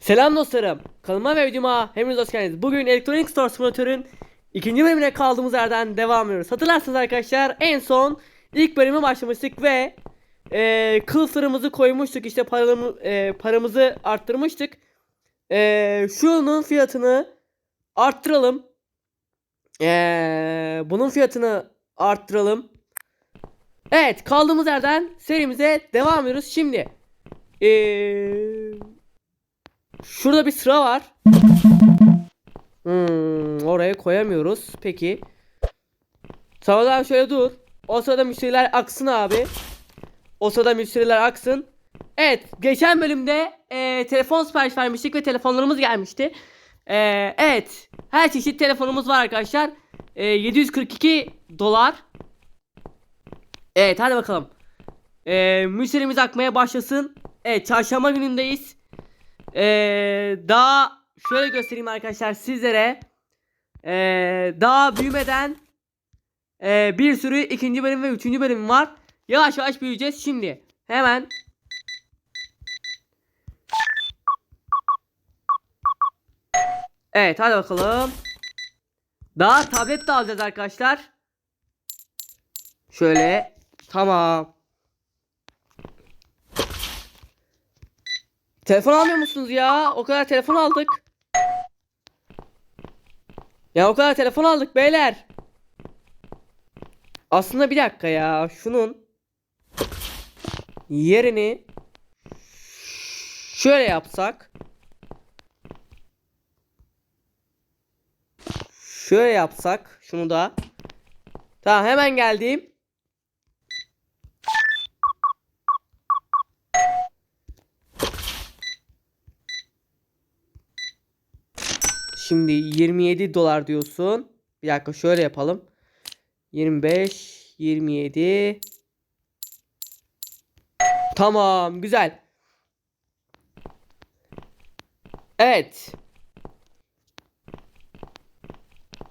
Selam dostlarım. Kanalıma ve videoma hepiniz hoş geldiniz. Bugün Electronic Store Simulator'ın ikinci bölümüne kaldığımız yerden devam ediyoruz. Hatırlarsınız arkadaşlar en son ilk bölüme başlamıştık ve e, kılıflarımızı koymuştuk. İşte paramı, e, paramızı arttırmıştık. E, şunun fiyatını arttıralım. E, bunun fiyatını arttıralım. Evet kaldığımız yerden serimize devam ediyoruz. Şimdi eee Şurada bir sıra var. Hmm, oraya koyamıyoruz. Peki. Sağdan şöyle dur. O sırada müşteriler aksın abi. O sırada müşteriler aksın. Evet. Geçen bölümde e, telefon sipariş vermiştik ve telefonlarımız gelmişti. E, evet. Her çeşit telefonumuz var arkadaşlar. E, 742 dolar. Evet hadi bakalım. E, müşterimiz akmaya başlasın. Evet çarşamba günündeyiz. Ee, daha şöyle göstereyim arkadaşlar sizlere. Ee, daha büyümeden ee, bir sürü ikinci bölüm ve üçüncü bölüm var. Yavaş yavaş büyüyeceğiz şimdi. Hemen Evet hadi bakalım. Daha tablet de alacağız arkadaşlar. Şöyle. Tamam. Telefon almıyor musunuz ya? O kadar telefon aldık. Ya o kadar telefon aldık beyler. Aslında bir dakika ya. Şunun yerini şöyle yapsak. Şöyle yapsak. Şunu da. Tamam hemen geldim. Şimdi 27 dolar diyorsun. Bir dakika şöyle yapalım. 25, 27. Tamam, güzel. Evet.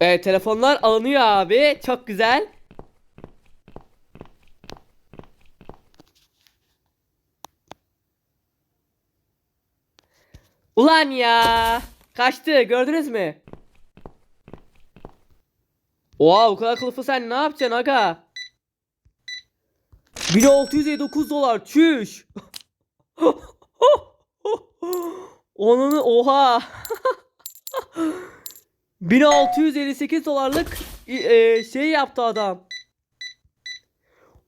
Evet, telefonlar alınıyor abi. Çok güzel. Ulan ya. Kaçtı gördünüz mü? Oha o kadar kılıfı sen ne yapacaksın aga? 1659 dolar çüş. Onun oha. 1658 dolarlık e, şey yaptı adam.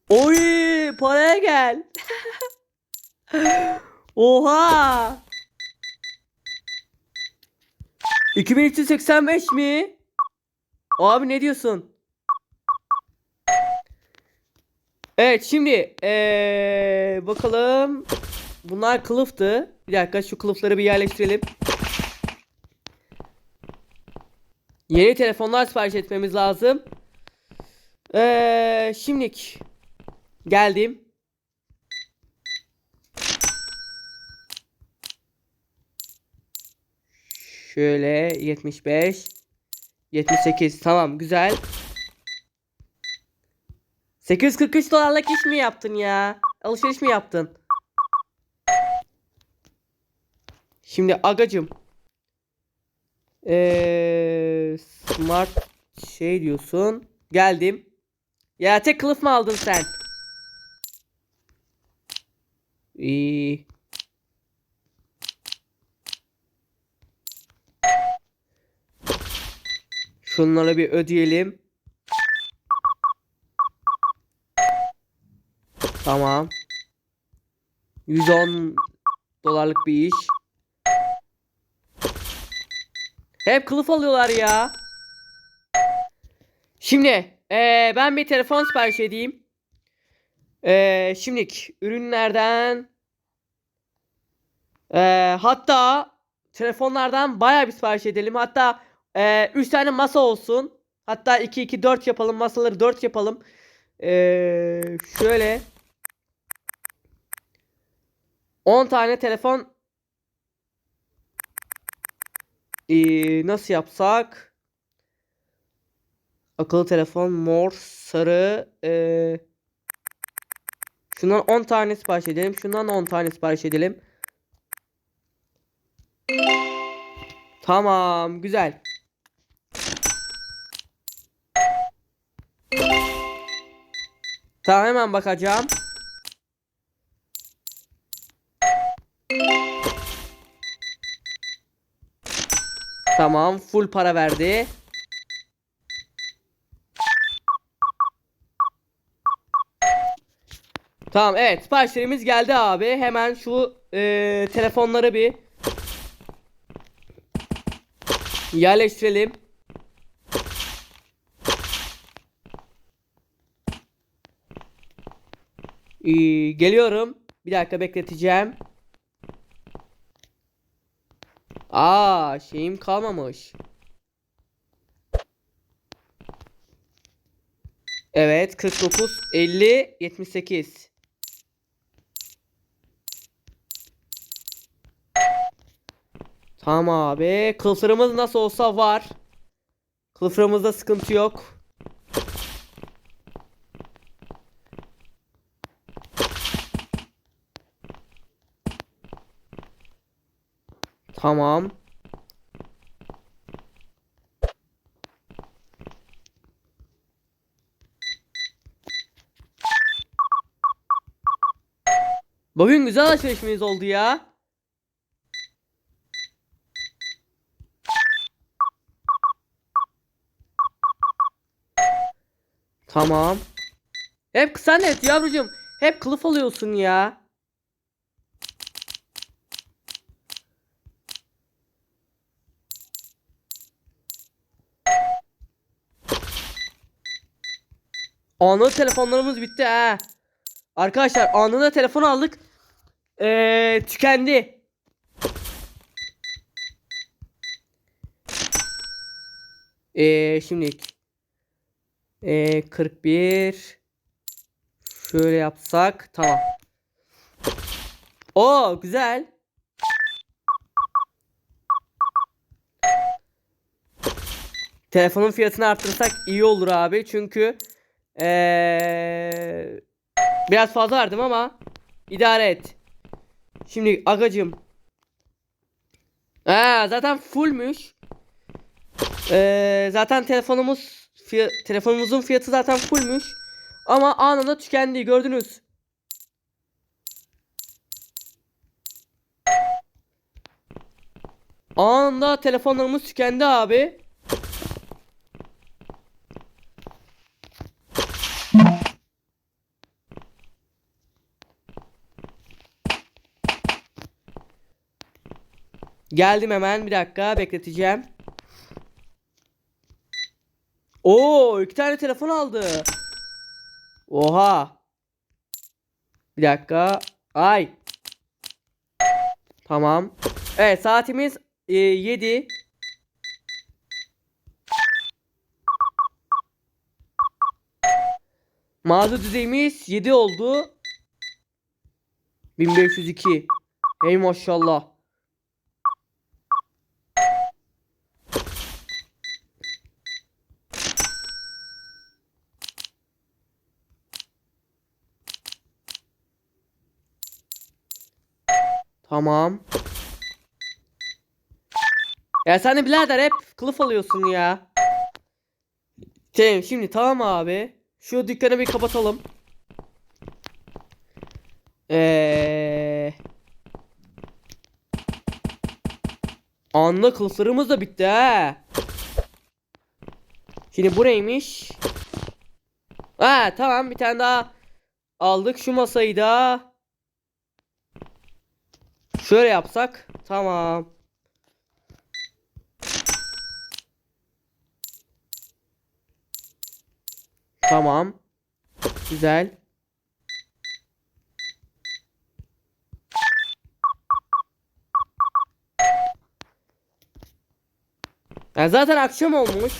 Oy paraya gel. oha. 2385 mi? Abi ne diyorsun? Evet şimdi ee, bakalım. Bunlar kılıftı. Bir dakika şu kılıfları bir yerleştirelim. Yeni telefonlar sipariş etmemiz lazım. Eee şimdilik geldim. Şöyle 75 78 tamam güzel. 843 dolarlık iş mi yaptın ya? Alışveriş mi yaptın? Şimdi agacım. Ee, Smart şey diyorsun. Geldim. Ya tek kılıf mı aldın sen? İyi Şunları bir ödeyelim. Tamam. 110 dolarlık bir iş. Hep kılıf alıyorlar ya. Şimdi ee, ben bir telefon sipariş edeyim. Ee, şimdilik ürünlerden ee, hatta telefonlardan bayağı bir sipariş edelim. Hatta 3 tane masa olsun. Hatta 2 2 4 yapalım. Masaları 4 yapalım. Ee, şöyle 10 tane telefon ee, nasıl yapsak? Akıllı telefon mor, sarı ee, Şundan 10 tane sipariş edelim. Şundan 10 tane sipariş edelim. Tamam güzel. Tamam hemen bakacağım. Tamam full para verdi. Tamam evet siparişlerimiz geldi abi. Hemen şu eee, telefonları bir yerleştirelim. Ee, geliyorum. Bir dakika bekleteceğim. Aa şeyim kalmamış. Evet 49 50 78. Tamam abi. Kılıflarımız nasıl olsa var. Kılıflarımızda sıkıntı yok. Tamam. Bugün güzel alışverişimiz oldu ya. Tamam. Hep sen evet yavrucuğum. Hep kılıf alıyorsun ya. Anında telefonlarımız bitti ha. Arkadaşlar anında telefon aldık. Ee, tükendi. Ee, şimdilik. Ee, 41 Şöyle yapsak tamam. O güzel. Telefonun fiyatını arttırırsak iyi olur abi çünkü ee, biraz fazla verdim ama idare et. Şimdi agacım. Ha, zaten fullmüş. Ee, zaten telefonumuz fiya- telefonumuzun fiyatı zaten fullmüş. Ama anında tükendi gördünüz. Anında telefonlarımız tükendi abi. Geldim hemen bir dakika bekleteceğim. Oo iki tane telefon aldı. Oha. Bir dakika. Ay. Tamam. Evet saatimiz e, 7. Mağaza düzeyimiz 7 oldu. 1502. Hey maşallah. Tamam. Ya sen de birader hep kılıf alıyorsun ya. Tamam şimdi tamam abi. Şu dükkanı bir kapatalım. Eee... Anla kılıflarımız da bitti ha. Şimdi bu neymiş? Ha tamam bir tane daha aldık şu masayı da. Şöyle yapsak tamam. Tamam. Güzel. Ya zaten akşam olmuş.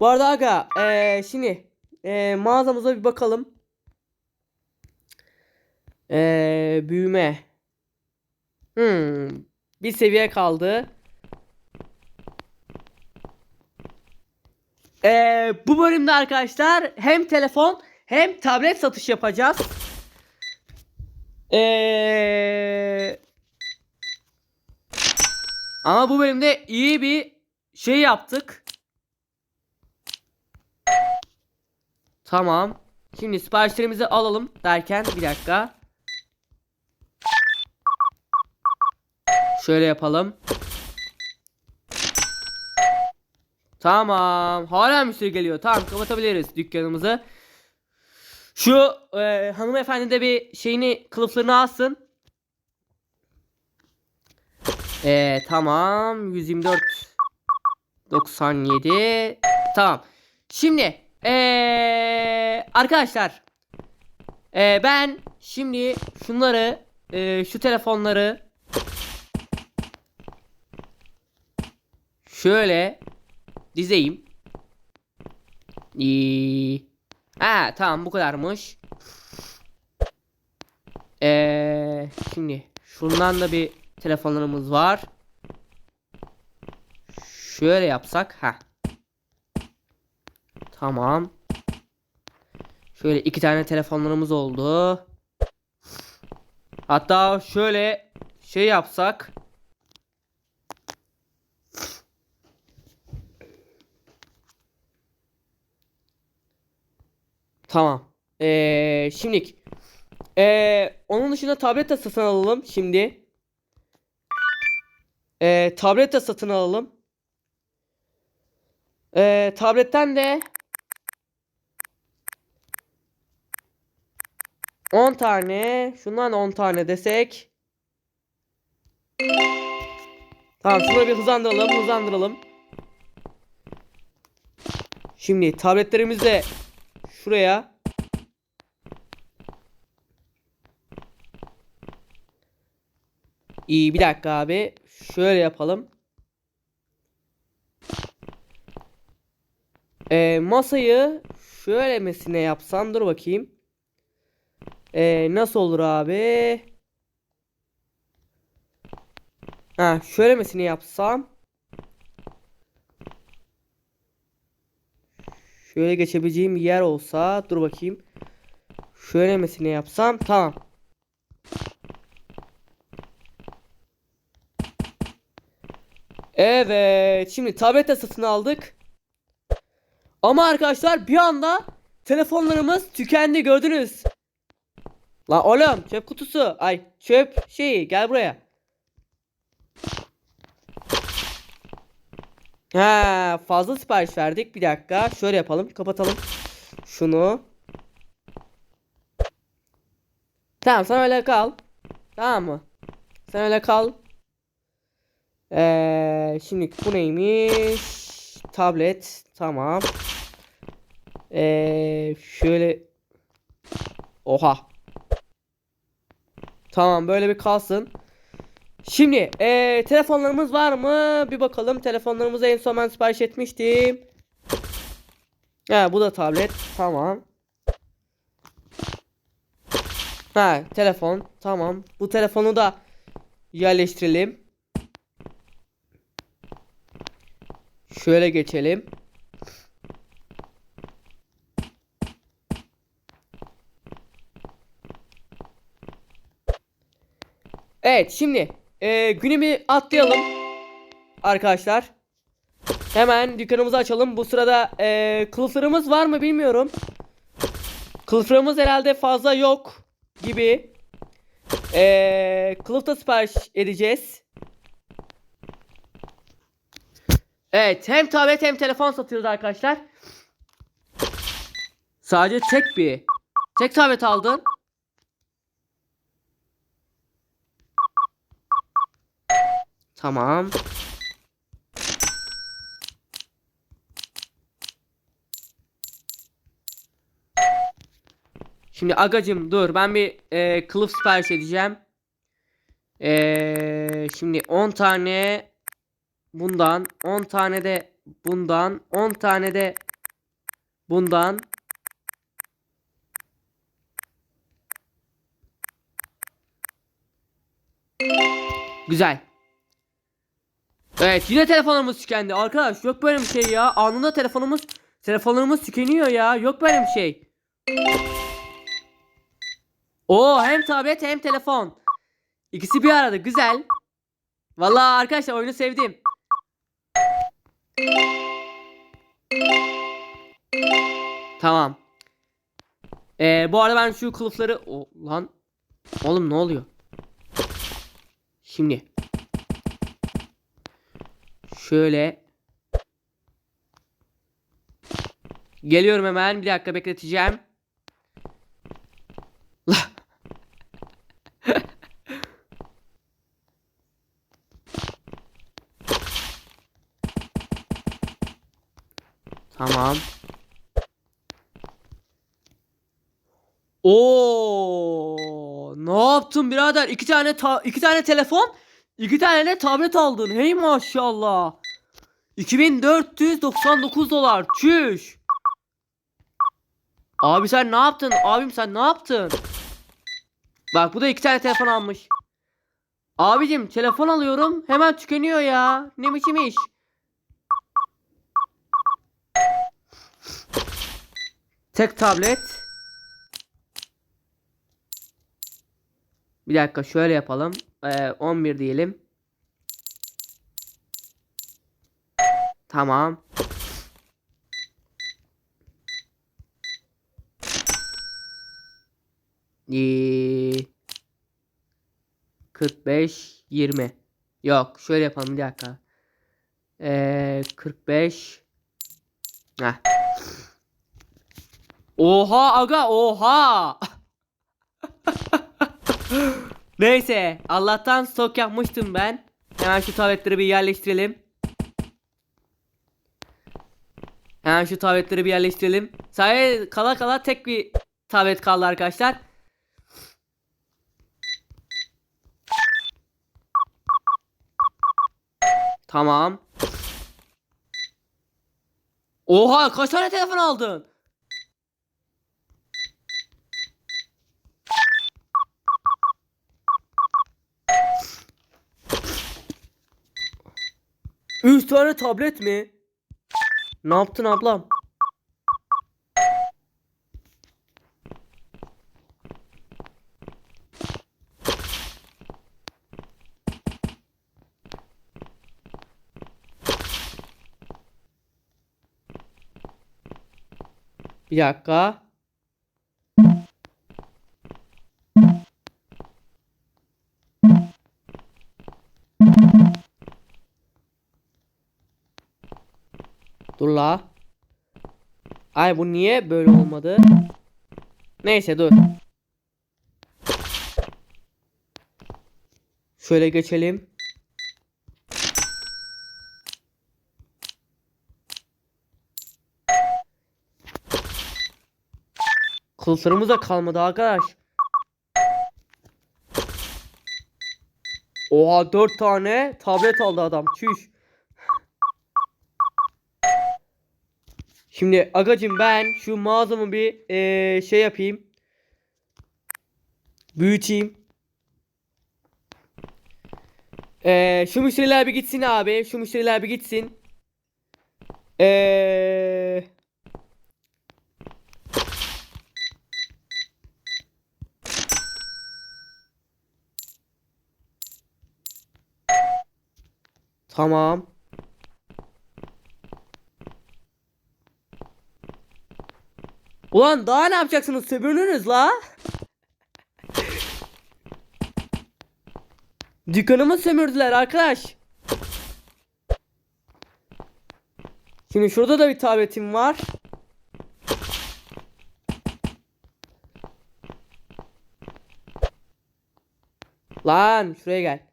Bu arada aga eee şimdi eee mağazamıza bir bakalım. Eee büyüme. Hmm, bir seviye kaldı. Ee, bu bölümde arkadaşlar hem telefon hem tablet satış yapacağız. Ee, Ama bu bölümde iyi bir şey yaptık. Tamam. Şimdi siparişlerimizi alalım derken bir dakika. Şöyle yapalım. Tamam. Hala müşteri geliyor. Tamam kapatabiliriz dükkanımızı. Şu e, hanımefendi de bir şeyini kılıflarını alsın. E, tamam. 124 97 Tamam. Şimdi e, arkadaşlar e, ben şimdi şunları e, şu telefonları şöyle dizeyim. İyi. Ha tamam bu kadarmış. Ee, şimdi şundan da bir telefonlarımız var. Şöyle yapsak ha. Tamam. Şöyle iki tane telefonlarımız oldu. Hatta şöyle şey yapsak. Tamam. Ee, şimdilik. Ee, onun dışında tablet de satın alalım şimdi. Ee, tablet de satın alalım. Ee, tabletten de 10 tane, şundan 10 tane desek. Tamam, şunları bir hızlandıralım, hızlandıralım. Şimdi tabletlerimizi şuraya İyi bir dakika abi. Şöyle yapalım. Ee, masayı şöyle mesine yapsam dur bakayım. Ee, nasıl olur abi? Ha şöyle mesine yapsam. Şöyle geçebileceğim bir yer olsa dur bakayım. Şöyle mesine yapsam tamam. Evet. Şimdi tablet de satın aldık. Ama arkadaşlar bir anda telefonlarımız tükendi gördünüz. La oğlum çöp kutusu. Ay çöp şeyi gel buraya. Ha fazla sipariş verdik. Bir dakika. Şöyle yapalım. Kapatalım. Şunu. Tamam sen öyle kal. Tamam mı? Sen öyle kal. Ee, şimdi bu neymiş? Tablet. Tamam. Ee, şöyle. Oha. Tamam böyle bir kalsın. Şimdi ee, telefonlarımız var mı? Bir bakalım. Telefonlarımızı en son ben sipariş etmiştim. Ha bu da tablet. Tamam. Ha telefon. Tamam. Bu telefonu da yerleştirelim. Şöyle geçelim. Evet şimdi e, günümü atlayalım arkadaşlar. Hemen dükkanımızı açalım. Bu sırada e, kılıflarımız var mı bilmiyorum. Kılıflarımız herhalde fazla yok gibi. E, kılıf da sipariş edeceğiz. Evet hem tablet hem telefon satıyoruz arkadaşlar. Sadece tek bir. Tek tablet aldın. Tamam. Şimdi agacım dur ben bir e, kılıf sipariş edeceğim. E, şimdi 10 tane bundan 10 tane de bundan 10 tane de bundan Güzel. Evet yine telefonumuz tükendi. Arkadaş yok böyle bir şey ya. Anında telefonumuz telefonlarımız tükeniyor ya. Yok böyle bir şey. Oo hem tablet hem telefon. İkisi bir arada güzel. Vallahi arkadaşlar oyunu sevdim. Tamam. Ee, bu arada ben şu kılıfları... O, lan. Oğlum ne oluyor? Şimdi. Şöyle. Geliyorum hemen. Bir dakika bekleteceğim. Tamam. Oo, ne yaptın birader? İki tane ta iki tane telefon, iki tane de tablet aldın. Hey maşallah. 2499 dolar. Çüş. Abi sen ne yaptın? Abim sen ne yaptın? Bak bu da iki tane telefon almış. Abicim telefon alıyorum hemen tükeniyor ya. Ne biçim iş? Tek tablet. Bir dakika şöyle yapalım. Ee, 11 diyelim. Tamam. Ee, 45 20. Yok, şöyle yapalım bir dakika. Ee, 45 Heh. Oha aga oha. Neyse Allah'tan stok yapmıştım ben. Hemen şu tabletleri bir yerleştirelim. Hemen şu tabletleri bir yerleştirelim. Sadece kala kala tek bir tablet kaldı arkadaşlar. Tamam. Oha kaç tane telefon aldın? Üç tane tablet mi? Ne yaptın ablam? Bir dakika. Dur la. Ay bu niye böyle olmadı? Neyse dur. Şöyle geçelim. Kılıflarımız da kalmadı arkadaş. Oha 4 tane tablet aldı adam. Çüş. Şimdi agacım ben şu mağazamı bir eee, şey yapayım. Büyüteyim. Eee, şu müşteriler bir gitsin abi. Şu müşteriler bir gitsin. Eee Tamam. Ulan daha ne yapacaksınız? Sömürünüz la. Dükkanımı sömürdüler arkadaş. Şimdi şurada da bir tabletim var. Lan şuraya gel.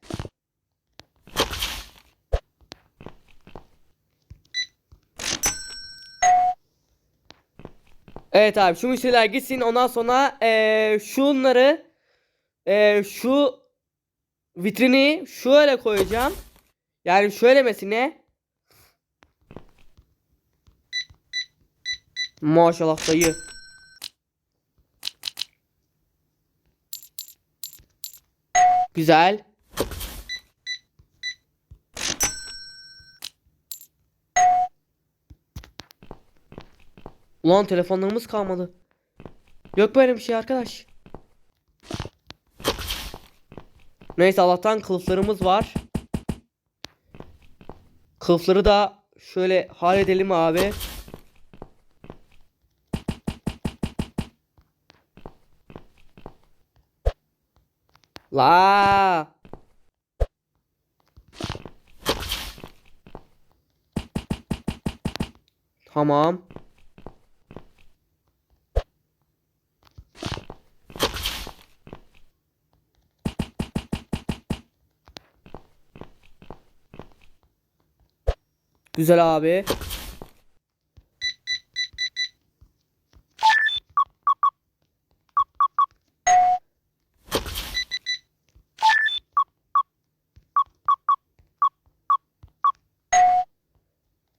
Evet abi şu müşteriler gitsin ondan sonra eee şunları eee şu vitrini şöyle koyacağım. Yani şöylemesine. Maşallah dayı. Güzel. Ulan telefonlarımız kalmadı. Yok böyle bir şey arkadaş. Neyse Allah'tan kılıflarımız var. Kılıfları da şöyle halledelim abi. La. Tamam. Güzel abi.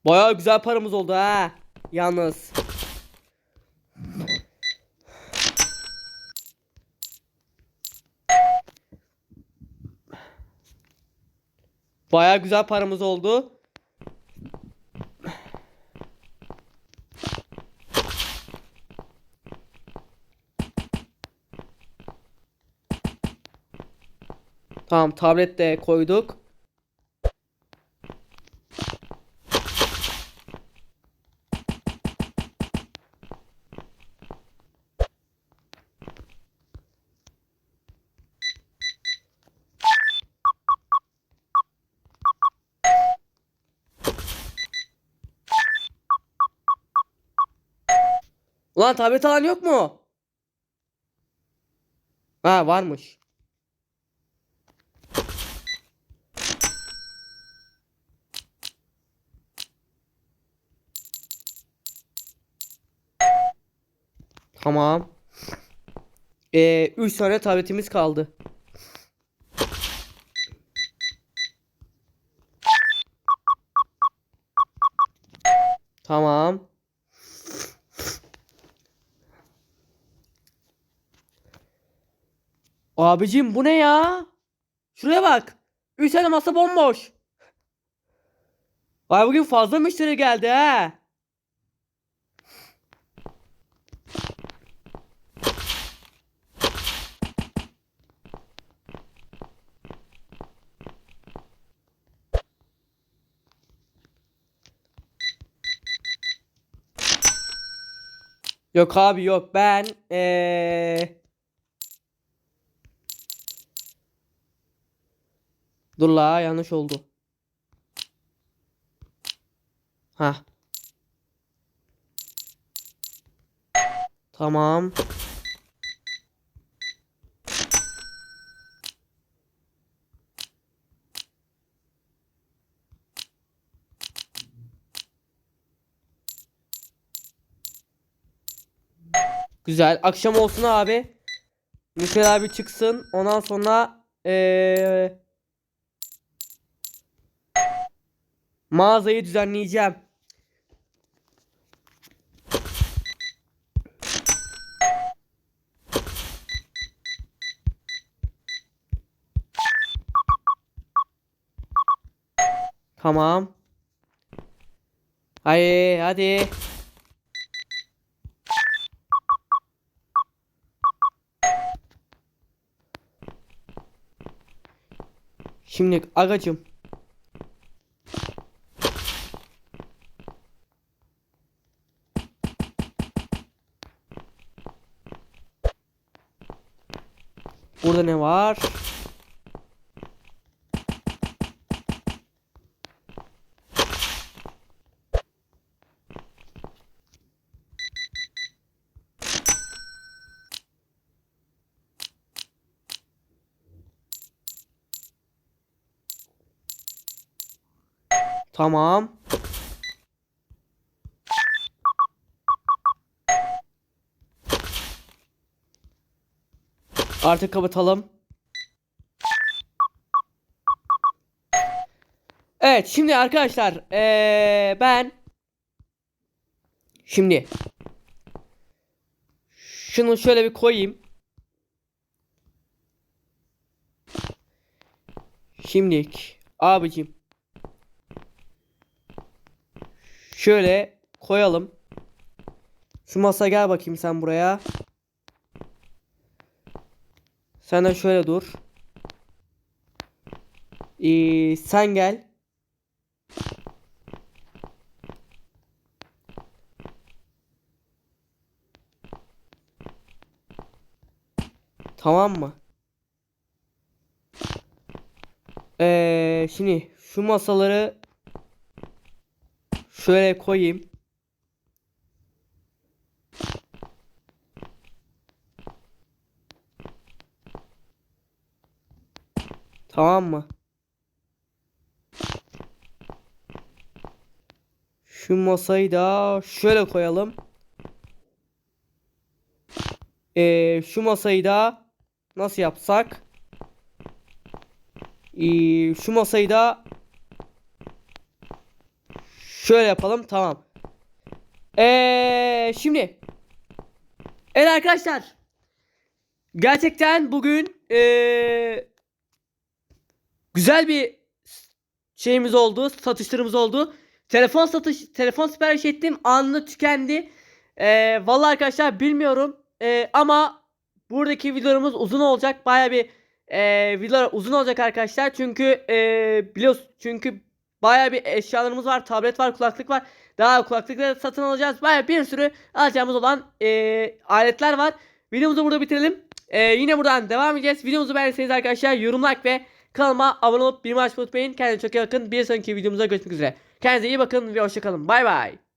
Bayağı güzel paramız oldu ha. Yalnız. Bayağı güzel paramız oldu. Tamam tablet de koyduk. Ulan tablet alan yok mu? Ha varmış. Tamam. Ee, 3 tane tabletimiz kaldı. Tamam. Abicim bu ne ya? Şuraya bak. 3 tane masa bomboş. Vay bugün fazla müşteri geldi ha. Yok abi yok ben ee... Dur la yanlış oldu. Ha. Tamam. Güzel. Akşam olsun abi. Müşteri abi çıksın. Ondan sonra eee mağazayı düzenleyeceğim. Tamam. Hadi hadi. Şimdi agacım. Burada ne var? Tamam. Artık kapatalım. Evet şimdi arkadaşlar ee, ben şimdi şunu şöyle bir koyayım. Şimdilik abicim Şöyle koyalım. Şu masa gel bakayım sen buraya. Sen de şöyle dur. Ee, sen gel. Tamam mı? Ee, şimdi şu masaları şöyle koyayım. Tamam mı? Şu masayı da şöyle koyalım. Ee, şu masayı da nasıl yapsak? Ee, şu masayı da şöyle yapalım. Tamam. Ee, şimdi Evet arkadaşlar. Gerçekten bugün ee, güzel bir şeyimiz oldu. Satışlarımız oldu. Telefon satış telefon sipariş ettim. Anında tükendi. Ee, vallahi arkadaşlar bilmiyorum. Ee, ama buradaki videolarımız uzun olacak. Baya bir ee, videolar uzun olacak arkadaşlar. Çünkü ee, biliyorsun çünkü baya bir eşyalarımız var. Tablet var, kulaklık var. Daha kulaklıkları satın alacağız. Baya bir sürü alacağımız olan ee, aletler var. Videomuzu burada bitirelim. Ee, yine buradan devam edeceğiz. Videomuzu beğendiyseniz arkadaşlar yorum like ve kanalıma abone olup bir maç unutmayın. Kendinize çok iyi bakın. Bir sonraki videomuzda görüşmek üzere. Kendinize iyi bakın ve hoşçakalın. Bay bay.